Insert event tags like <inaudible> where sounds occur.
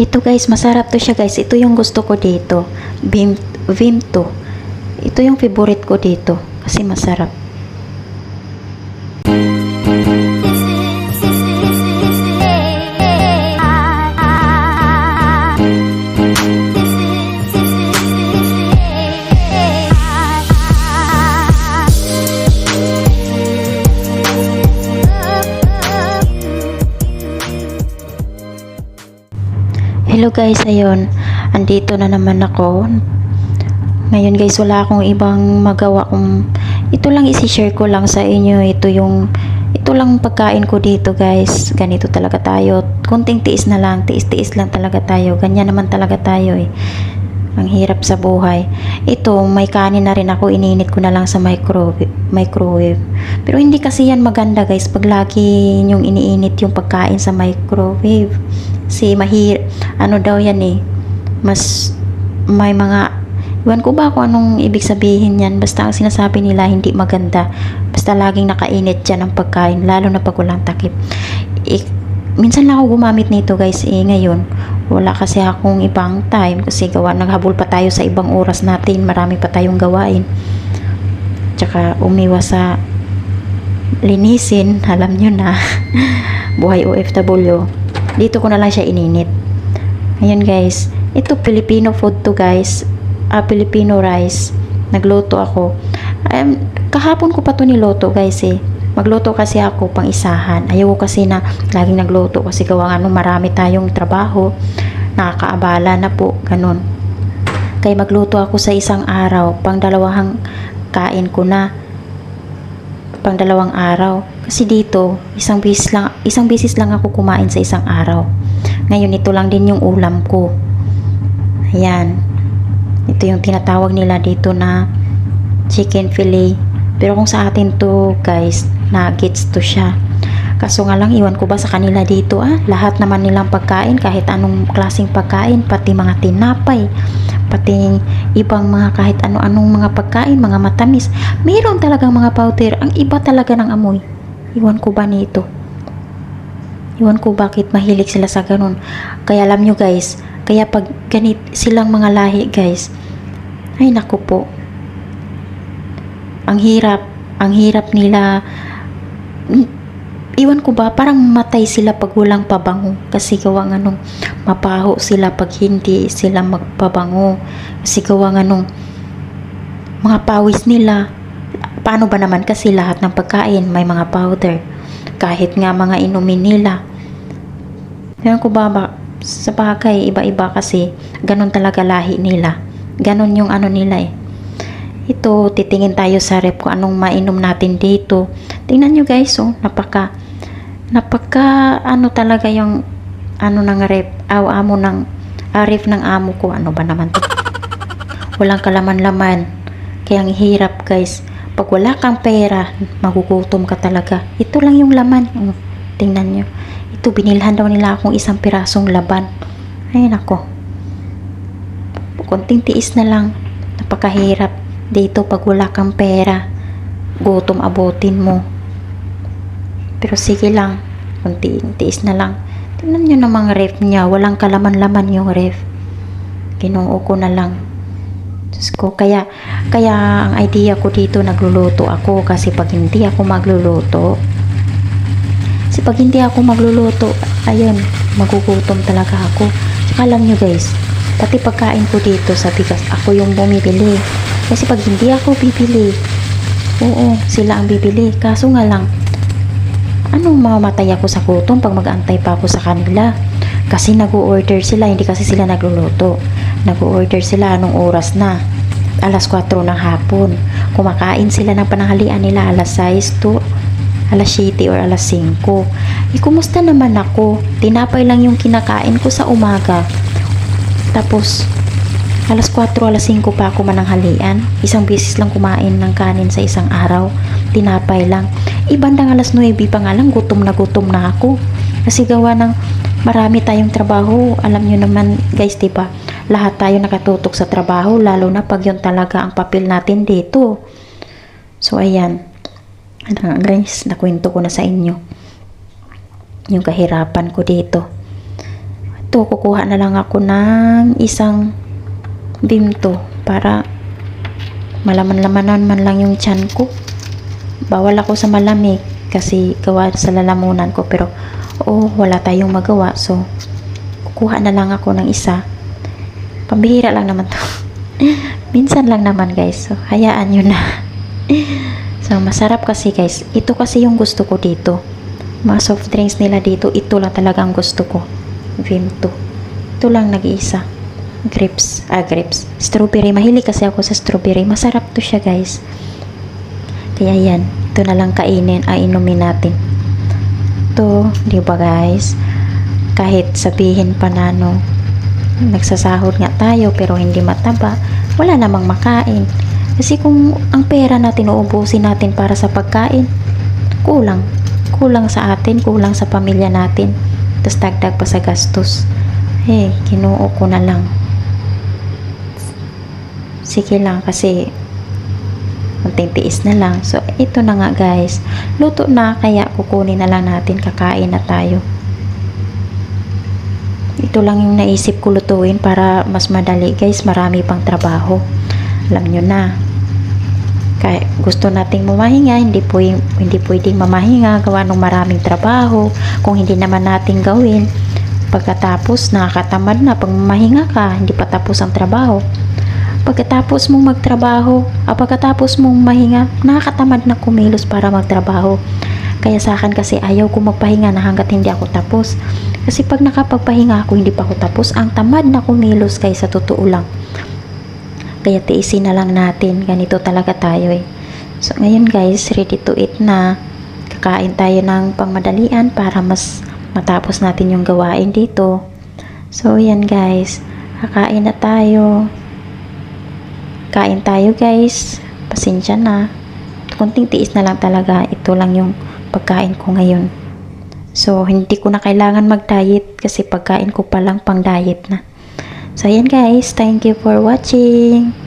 Ito guys, masarap to siya guys. Ito yung gusto ko dito. Vim, Vim to. Ito yung favorite ko dito. Kasi masarap. Hello guys, ayun. Andito na naman ako. Ngayon guys, wala akong ibang magawa kung ito lang isi-share ko lang sa inyo. Ito yung ito lang pagkain ko dito guys. Ganito talaga tayo. Kunting tiis na lang, tiis-tiis lang talaga tayo. Ganyan naman talaga tayo eh. Ang hirap sa buhay. Ito, may kanin na rin ako. Ininit ko na lang sa microwave. microwave. Pero hindi kasi yan maganda guys. Pag lagi yung iniinit yung pagkain sa microwave. Si mahir, ano daw yan eh. Mas may mga Iwan ko ba kung anong ibig sabihin yan. Basta ang sinasabi nila hindi maganda. Basta laging nakainit dyan ang pagkain. Lalo na pag walang takip. Ik, minsan lang ako gumamit nito guys. Eh ngayon, wala kasi akong ibang time. Kasi gawa, naghabol pa tayo sa ibang oras natin. Marami pa tayong gawain. Tsaka umiwas sa linisin. Alam nyo na. <laughs> Buhay OFW. Dito ko na lang siya ininit. Ayan guys. Ito Filipino food to guys ah, Filipino rice. Nagluto ako. Um, kahapon ko pa to niluto guys eh. Magluto kasi ako pang isahan. Ayaw kasi na laging nagluto kasi gawa nga nung marami tayong trabaho. Nakakaabala na po. Ganun. Kaya magluto ako sa isang araw. Pang dalawang kain ko na. Pang dalawang araw. Kasi dito, isang bisis lang, isang bisis lang ako kumain sa isang araw. Ngayon, ito lang din yung ulam ko. Ayan. Ito yung tinatawag nila dito na chicken fillet. Pero kung sa atin to guys, nuggets to siya. Kaso nga lang, iwan ko ba sa kanila dito ah, lahat naman nilang pagkain, kahit anong klaseng pagkain, pati mga tinapay, pati ibang mga kahit ano-anong mga pagkain, mga matamis. Mayroon talagang mga powder, ang iba talaga ng amoy. Iwan ko ba nito? Iwan ko bakit mahilig sila sa ganun. Kaya alam nyo guys, kaya pag ganit silang mga lahi guys, ay naku po. Ang hirap, ang hirap nila iwan ko ba, parang matay sila pag walang pabango. Kasi gawa nga nung mapaho sila pag hindi sila magpabango. Kasi gawa nga nung mga pawis nila. Paano ba naman kasi lahat ng pagkain may mga powder. Kahit nga mga inumin nila. Ewan ko ba, ba sa bagay, iba-iba kasi ganun talaga lahi nila. Ganun yung ano nila eh. Ito, titingin tayo sa rep kung anong mainom natin dito. Tingnan nyo guys, oh, napaka, napaka, ano talaga yung, ano ng rep, aw, amo ng, ref ng amo ko, ano ba naman to? Walang kalaman-laman. Kaya ang hirap guys. Pag wala kang pera, magugutom ka talaga. Ito lang yung laman. Oh, tingnan nyo. Ito, binilhan daw nila akong isang pirasong laban. Ay, nako. Kunting tiis na lang. Napakahirap. Dito, pag wala kang pera, gutom abutin mo. Pero sige lang. Kunting tiis na lang. Tingnan nyo namang ref niya. Walang kalaman-laman yung ref. Ginoo ko na lang. Diyos ko, kaya, kaya ang idea ko dito, nagluluto ako. Kasi pag hindi ako magluluto, kasi pag hindi ako magluluto, ayun, magugutom talaga ako. Tsaka alam nyo guys, pati pagkain ko dito sa bigas, ako yung bumibili. Kasi pag hindi ako bibili, oo, sila ang bibili. Kaso nga lang, anong mamamatay ako sa gutom pag mag-antay pa ako sa kanila? Kasi nag-order sila, hindi kasi sila nagluluto. Nag-order sila anong oras na. Alas 4 ng hapon. Kumakain sila ng pananghalian nila alas 6 to alas 7 or alas 5. Eh, kumusta naman ako? Tinapay lang yung kinakain ko sa umaga. Tapos, alas 4, alas 5 pa ako mananghalian. Isang beses lang kumain ng kanin sa isang araw. Tinapay lang. Ibandang alas 9 pa nga lang, gutom na gutom na ako. Kasi gawa ng marami tayong trabaho. Alam nyo naman guys, di ba? Lahat tayo nakatutok sa trabaho, lalo na pag yun talaga ang papel natin dito. So, ayan. Ano guys, nakwento ko na sa inyo yung kahirapan ko dito. ito, kukuha na lang ako ng isang bimto para malaman-lamanan man lang yung tiyan ko. Bawal ako sa malamig kasi gawa sa lalamunan ko pero oh, wala tayong magawa so kukuha na lang ako ng isa. Pambihira lang naman to. <laughs> Minsan lang naman guys. So, hayaan nyo na. <laughs> so, masarap kasi guys. Ito kasi yung gusto ko dito. Mga soft drinks nila dito, ito lang talaga ang gusto ko. Vimto. Ito lang nag-iisa. Grapes. Ah, grapes. Strawberry. Mahilig kasi ako sa strawberry. Masarap to siya guys. Kaya yan. Ito na lang kainin. Ah, inumin natin. Ito, di ba guys? Kahit sabihin pa na no, nagsasahod nga tayo pero hindi mataba, wala namang makain. Kasi kung ang pera natin uubusin natin para sa pagkain, kulang. Kulang sa atin, kulang sa pamilya natin. Tapos dagdag pa sa gastos. Eh, kinuo ko na lang. Sige lang kasi kunting tiis na lang. So, ito na nga guys. Luto na, kaya kukunin na lang natin, kakain na tayo. Ito lang yung naisip ko lutuin para mas madali guys, marami pang trabaho. Alam nyo na. Kaya gusto nating mamahinga, hindi po hindi pwedeng mamahinga, gawa ng maraming trabaho. Kung hindi naman natin gawin, pagkatapos nakakatamad na pag mamahinga ka, hindi pa tapos ang trabaho. Pagkatapos mong magtrabaho, o pagkatapos mong mahinga, nakakatamad na kumilos para magtrabaho. Kaya sa akin kasi ayaw ko magpahinga na hanggat hindi ako tapos. Kasi pag nakapagpahinga ako, hindi pa ako tapos, ang tamad na kumilos kaysa totoo lang. Kaya tiisin na lang natin. Ganito talaga tayo eh. So ngayon guys, ready to eat na. Kakain tayo ng pangmadalian para mas matapos natin yung gawain dito. So yan guys, kakain na tayo. Kain tayo guys. Pasensya na. Kunting tiis na lang talaga. Ito lang yung pagkain ko ngayon. So, hindi ko na kailangan mag-diet kasi pagkain ko pa lang pang diet na. So, ayan guys. Thank you for watching.